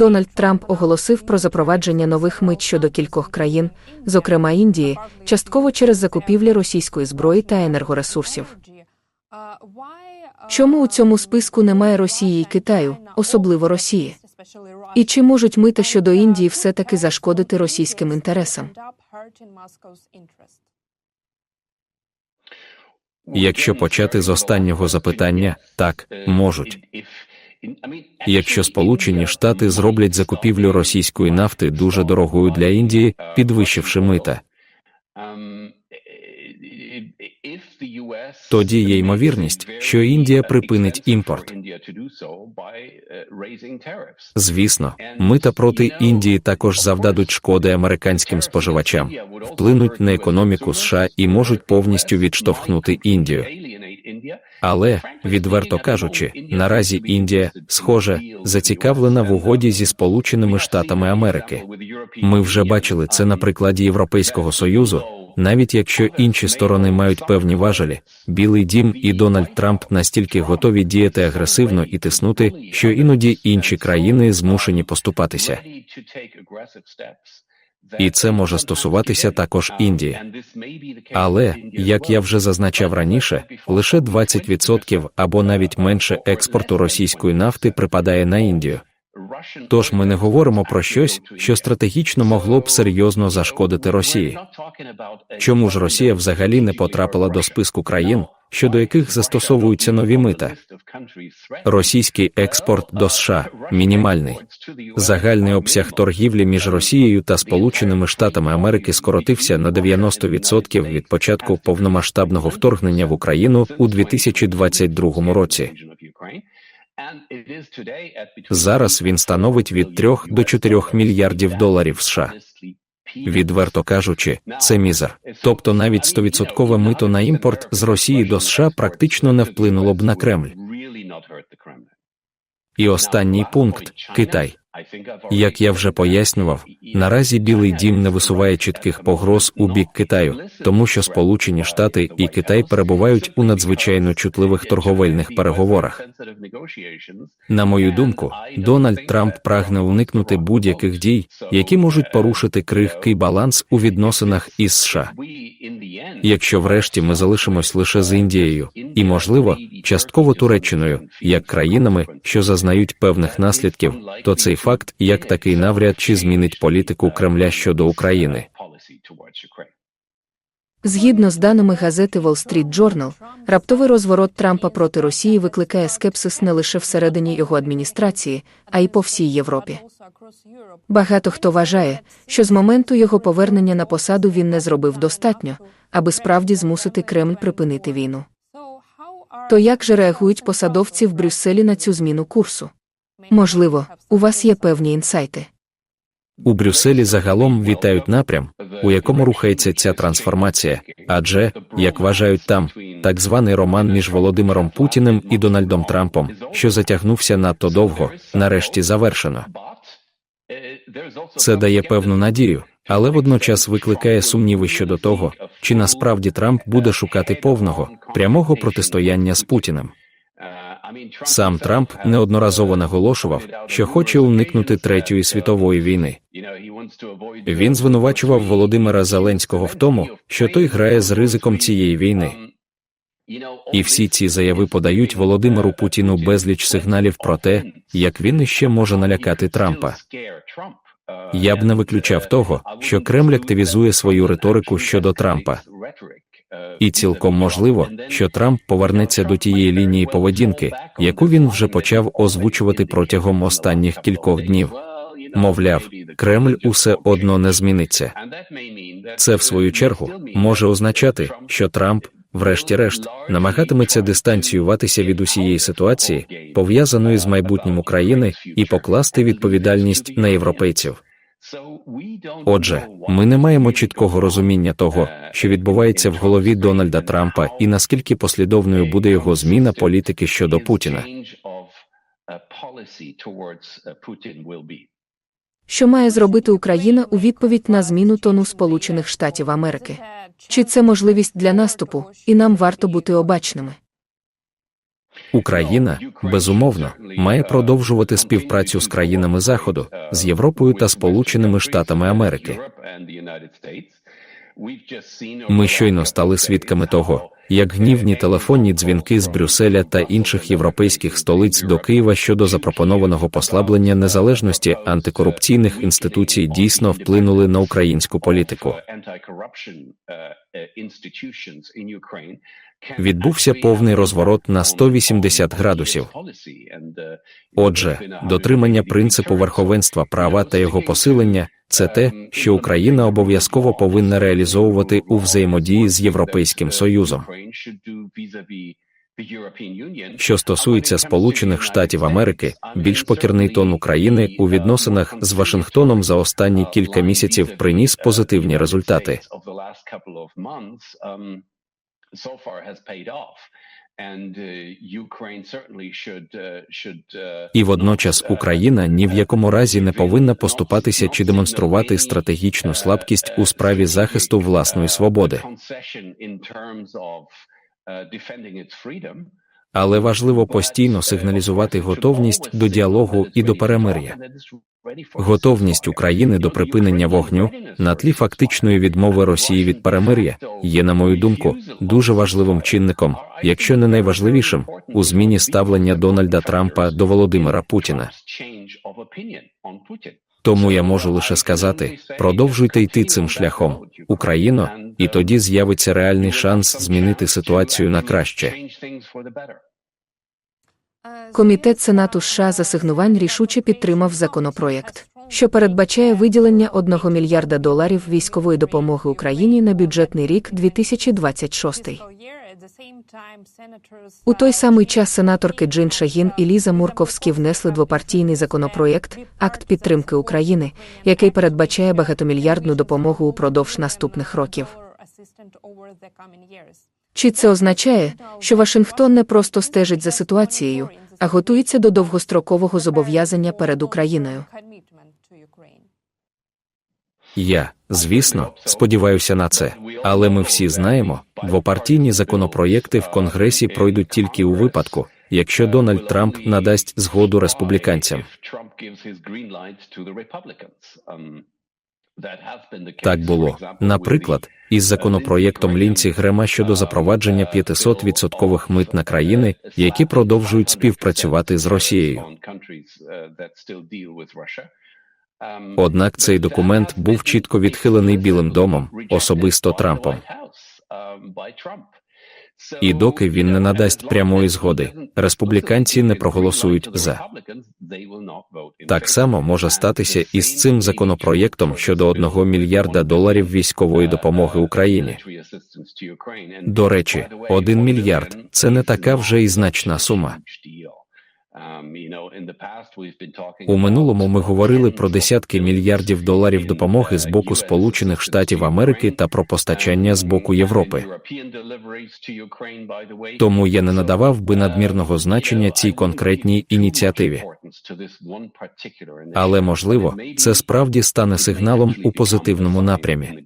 Дональд Трамп оголосив про запровадження нових мит щодо кількох країн, зокрема Індії, частково через закупівлі російської зброї та енергоресурсів. Чому у цьому списку немає Росії і Китаю, особливо Росії? І чи можуть мита щодо Індії все-таки зашкодити російським інтересам? Якщо почати з останнього запитання, так, можуть. Якщо Сполучені Штати зроблять закупівлю російської нафти дуже дорогою для Індії, підвищивши мита, тоді є ймовірність, що Індія припинить імпорт. Звісно, мита проти Індії також завдадуть шкоди американським споживачам, вплинуть на економіку США і можуть повністю відштовхнути Індію. Але, відверто кажучи, наразі Індія, схоже, зацікавлена в угоді зі Сполученими Штатами Америки. Ми вже бачили це на прикладі Європейського Союзу. Навіть якщо інші сторони мають певні важелі, Білий Дім і Дональд Трамп настільки готові діяти агресивно і тиснути, що іноді інші країни змушені поступатися. І це може стосуватися також Індії. Але, як я вже зазначав раніше, лише 20% або навіть менше експорту російської нафти припадає на Індію. Тож ми не говоримо про щось, що стратегічно могло б серйозно зашкодити Росії. Чому ж Росія взагалі не потрапила до списку країн, щодо яких застосовуються нові мита? Російський експорт до США мінімальний. Загальний обсяг торгівлі між Росією та Сполученими Штатами Америки скоротився на 90% від початку повномасштабного вторгнення в Україну у 2022 році. Зараз він становить від 3 до 4 мільярдів доларів США. Відверто кажучи, це мізер. Тобто навіть 100% мито на імпорт з Росії до США практично не вплинуло б на Кремль. І останній пункт Китай. Як я вже пояснював, наразі Білий Дім не висуває чітких погроз у бік Китаю, тому що Сполучені Штати і Китай перебувають у надзвичайно чутливих торговельних переговорах. На мою думку, Дональд Трамп прагне уникнути будь-яких дій, які можуть порушити крихкий баланс у відносинах із США. Якщо врешті ми залишимось лише з Індією і, можливо, частково Туреччиною, як країнами, що зазнають певних наслідків, то цей факт як такий навряд чи змінить політику Кремля щодо України. Згідно з даними газети Wall Street Journal, раптовий розворот Трампа проти Росії викликає скепсис не лише всередині його адміністрації, а й по всій Європі. Багато хто вважає, що з моменту його повернення на посаду він не зробив достатньо, аби справді змусити Кремль припинити війну. То як же реагують посадовці в Брюсселі на цю зміну курсу? Можливо, у вас є певні інсайти. У Брюсселі загалом вітають напрям, у якому рухається ця трансформація, адже, як вважають там, так званий роман між Володимиром Путіним і Дональдом Трампом, що затягнувся надто довго, нарешті завершено. Це дає певну надію, але водночас викликає сумніви щодо того, чи насправді Трамп буде шукати повного прямого протистояння з Путіним. Сам Трамп неодноразово наголошував, що хоче уникнути третьої світової війни. Він звинувачував Володимира Зеленського в тому, що той грає з ризиком цієї війни. І всі ці заяви подають Володимиру Путіну безліч сигналів про те, як він іще може налякати Трампа. Я б не виключав того, що Кремль активізує свою риторику щодо Трампа. І цілком можливо, що Трамп повернеться до тієї лінії поведінки, яку він вже почав озвучувати протягом останніх кількох днів. Мовляв, Кремль усе одно не зміниться. Це, в свою чергу, може означати, що Трамп, врешті-решт, намагатиметься дистанціюватися від усієї ситуації, пов'язаної з майбутнім України, і покласти відповідальність на європейців. Отже, ми не маємо чіткого розуміння того, що відбувається в голові Дональда Трампа, і наскільки послідовною буде його зміна політики щодо Путіна. Що має зробити Україна у відповідь на зміну тону Сполучених Штатів Америки? Чи це можливість для наступу, і нам варто бути обачними? Україна, безумовно, має продовжувати співпрацю з країнами Заходу, з Європою та Сполученими Штатами Америки. Ми щойно стали свідками того, як гнівні телефонні дзвінки з Брюсселя та інших європейських столиць до Києва щодо запропонованого послаблення незалежності антикорупційних інституцій дійсно вплинули на українську політику. Відбувся повний розворот на 180 градусів. Отже, дотримання принципу верховенства права та його посилення це те, що Україна обов'язково повинна реалізовувати у взаємодії з Європейським Союзом. Що стосується Сполучених Штатів Америки, більш покірний тон України у відносинах з Вашингтоном за останні кілька місяців приніс позитивні результати. So far has paid off. And uh, certainly should, uh, uh, І водночас Україна ні в якому разі не повинна поступатися чи демонструвати стратегічну слабкість у справі захисту власної свободи. Але важливо постійно сигналізувати готовність до діалогу і до перемир'я. Готовність України до припинення вогню на тлі фактичної відмови Росії від перемир'я є, на мою думку, дуже важливим чинником, якщо не найважливішим, у зміні ставлення Дональда Трампа до Володимира Путіна. Тому я можу лише сказати: продовжуйте йти цим шляхом, Україно, і тоді з'явиться реальний шанс змінити ситуацію на краще. Комітет Сенату США з асигнувань рішуче підтримав законопроєкт, що передбачає виділення 1 мільярда доларів військової допомоги Україні на бюджетний рік 2026. У той самий час сенаторки Джин Шагін і Ліза Мурковські внесли двопартійний законопроєкт Акт підтримки України, який передбачає багатомільярдну допомогу упродовж наступних років. Чи це означає, що Вашингтон не просто стежить за ситуацією, а готується до довгострокового зобов'язання перед Україною? Я, звісно, сподіваюся на це, але ми всі знаємо, двопартійні законопроєкти в Конгресі пройдуть тільки у випадку, якщо Дональд Трамп надасть згоду республіканцям. Так було, наприклад, із законопроєктом Лінці Грема щодо запровадження 500-відсоткових мит на країни, які продовжують співпрацювати з Росією. Однак цей документ був чітко відхилений Білим домом, особисто Трампом. І доки він не надасть прямої згоди, республіканці не проголосують за. Так само може статися і з цим законопроєктом щодо 1 мільярда доларів військової допомоги Україні. До речі, 1 мільярд це не така вже і значна сума. У минулому ми говорили про десятки мільярдів доларів допомоги з боку Сполучених Штатів Америки та про постачання з боку Європи. Тому я не надавав би надмірного значення цій конкретній ініціативі. Але можливо, це справді стане сигналом у позитивному напрямі.